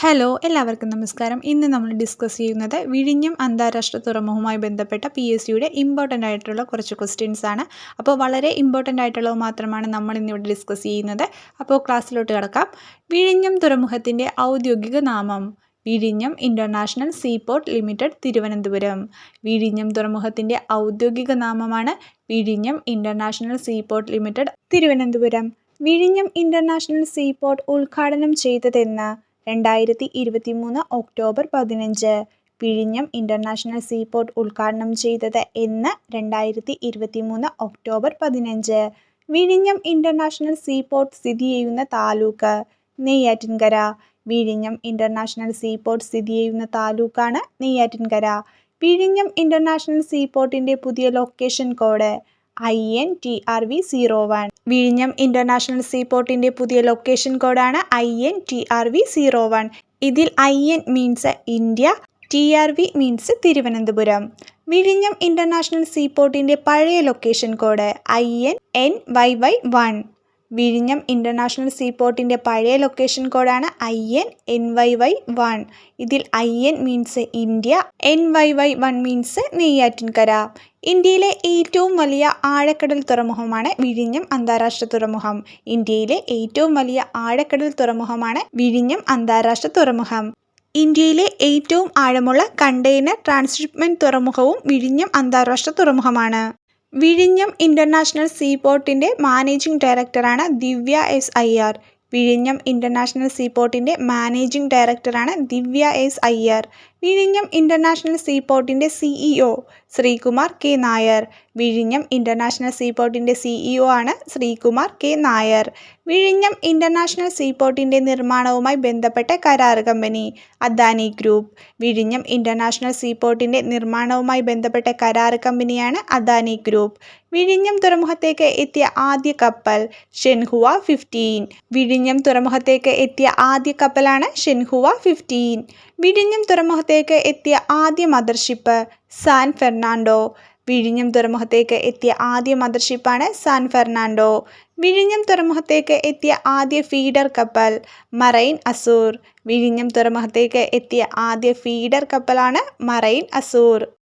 Hello എല്ലാവർക്കും നമസ്കാരം. ഇന്ന് നമ്മൾ ഡിസ്കസ് ചെയ്യുന്നത് വിഴിഞ്ഞം അന്താരാഷ്ട്ര തുറമുഖവുമായി ബന്ധപ്പെട്ട പി എസ് സിയുടെ ഇമ്പോർട്ടന്റ് ആയിട്ടുള്ള കുറച്ച് ക്വസ്റ്റ്യൻസ് ആണ്. അപ്പോൾ വളരെ ഇമ്പോർട്ടന്റ് ആയിട്ടുള്ളത് മാത്രമാണ് നമ്മൾ ഇന്നിവിടെ ഡിസ്കസ് ചെയ്യുന്നത്. അപ്പോൾ ക്ലാസ്സിലോട്ട് കിടക്കാം. വിഴിഞ്ഞം തുറമുഖത്തിന്റെ ഔദ്യോഗിക നാമം വിഴിഞ്ഞം ഇന്റർനാഷണൽ സീപോർട്ട് ലിമിറ്റഡ് തിരുവനന്തപുരം. വിഴിഞ്ഞം തുറമുഖത്തിന്റെ ഔദ്യോഗിക നാമമാണ് വിഴിഞ്ഞം ഇന്റർനാഷണൽ സീപോർട്ട് ലിമിറ്റഡ് തിരുവനന്തപുരം. വിഴിഞ്ഞം ഇന്റർനാഷണൽ സീപോർട്ട് ഉദ്ഘാടനം ചെയ്തതെന്ന് രണ്ടായിരത്തി ഇരുപത്തി മൂന്ന് ഒക്ടോബർ പതിനഞ്ച്. വിഴിഞ്ഞം ഇന്റർനാഷണൽ സീപോർട്ട് ഉദ്ഘാടനം ചെയ്തത് എന്ന് രണ്ടായിരത്തി ഇരുപത്തി മൂന്ന് ഒക്ടോബർ പതിനഞ്ച്. വിഴിഞ്ഞം ഇന്റർനാഷണൽ സീപോർട്ട് സ്ഥിതി ചെയ്യുന്ന താലൂക്ക് നെയ്യാറ്റിൻകര. വിഴിഞ്ഞം ഇന്റർനാഷണൽ സീപോർട്ട് സ്ഥിതി ചെയ്യുന്ന താലൂക്കാണ് നെയ്യാറ്റിൻകര. വിഴിഞ്ഞം ഇന്റർനാഷണൽ സീപോർട്ടിന്റെ പുതിയ location code I N T R V zero one വിഴിഞ്ഞം ഇന്റർനാഷണൽ സീപോർട്ടിന്റെ പുതിയ ലൊക്കേഷൻ കോഡാണ് I N T R V zero one ഇതിൽ I N means India T R V means Thiruvananthapuram വിഴിഞ്ഞം ഇന്റർനാഷണൽ സീപോർട്ടിന്റെ പഴയ location code I N N Y Y one വിഴിഞ്ഞം international സീപോർട്ടിന്റെ പഴയ ലൊക്കേഷൻ കോഡാണ് I N N Y Y one. ഇതിൽ I N means India N Y Y one means Neyyattinkara. ഇന്ത്യയിലെ ഏറ്റവും വലിയ ആഴക്കടൽ തുറമുഖമാണ് വിഴിഞ്ഞം അന്താരാഷ്ട്ര തുറമുഖം. ഇന്ത്യയിലെ ഏറ്റവും വലിയ ആഴക്കടൽ തുറമുഖമാണ് വിഴിഞ്ഞം അന്താരാഷ്ട്ര തുറമുഖം. ഇന്ത്യയിലെ ഏറ്റവും ആഴമുള്ള കണ്ടെയ്നർ ട്രാൻസ്ഷിപ്മെന്റ് തുറമുഖവും വിഴിഞ്ഞം അന്താരാഷ്ട്ര തുറമുഖമാണ്. വിഴിഞ്ഞം ഇന്റർനാഷണൽ സീപോർട്ടിന്റെ മാനേജിംഗ് ഡയറക്ടറാണ് ദിവ്യ എസ് അയ്യർ. വിഴിഞ്ഞം ഇന്റർനാഷണൽ സീപോർട്ടിന്റെ മാനേജിംഗ് ഡയറക്ടറാണ് ദിവ്യ എസ് അയ്യർ. വിഴിഞ്ഞം ഇന്റർനാഷണൽ സീപോർട്ടിന്റെ സിഇഒ ശ്രീകുമാർ കെ. നായർ. വിഴിഞ്ഞം ഇന്റർനാഷണൽ സീപോർട്ടിന്റെ സിഇഒ ആണ് ശ്രീകുമാർ കെ. നായർ. വിഴിഞ്ഞം ഇന്റർനാഷണൽ സീപോർട്ടിന്റെ നിർമ്മാണവുമായി ബന്ധപ്പെട്ട കരാർ കമ്പനി അദാനി ഗ്രൂപ്പ്. വിഴിഞ്ഞം ഇന്റർനാഷണൽ സീപോർട്ടിന്റെ നിർമ്മാണവുമായി ബന്ധപ്പെട്ട കരാർ കമ്പനിയാണ് അദാനി ഗ്രൂപ്പ്. വിഴിഞ്ഞം തുറമുഖത്തേക്ക് എത്തിയ ആദ്യ കപ്പൽ ഷെൻഹുവ ഫിഫ്റ്റീൻ വിഴിഞ്ഞം തുറമുഖത്തേക്ക് എത്തിയ ആദ്യ കപ്പലാണ് ഷെൻഹുവ ഫിഫ്റ്റീൻ വിഴിഞ്ഞം തുറമുഖത്തേക്ക് എത്തിയ ആദ്യ മദർഷിപ്പ് സാൻ ഫെർണാണ്ടോ. വിഴിഞ്ഞം തുറമുഖത്തേക്ക് എത്തിയ ആദ്യ മദർഷിപ്പാണ് സാൻ ഫെർണാണ്ടോ. വിഴിഞ്ഞം തുറമുഖത്തേക്ക് എത്തിയ ആദ്യ ഫീഡർ കപ്പൽ മറൈൻ അസൂർ. വിഴിഞ്ഞം തുറമുഖത്തേക്ക് എത്തിയ ആദ്യ ഫീഡർ കപ്പലാണ് മറൈൻ അസൂർ.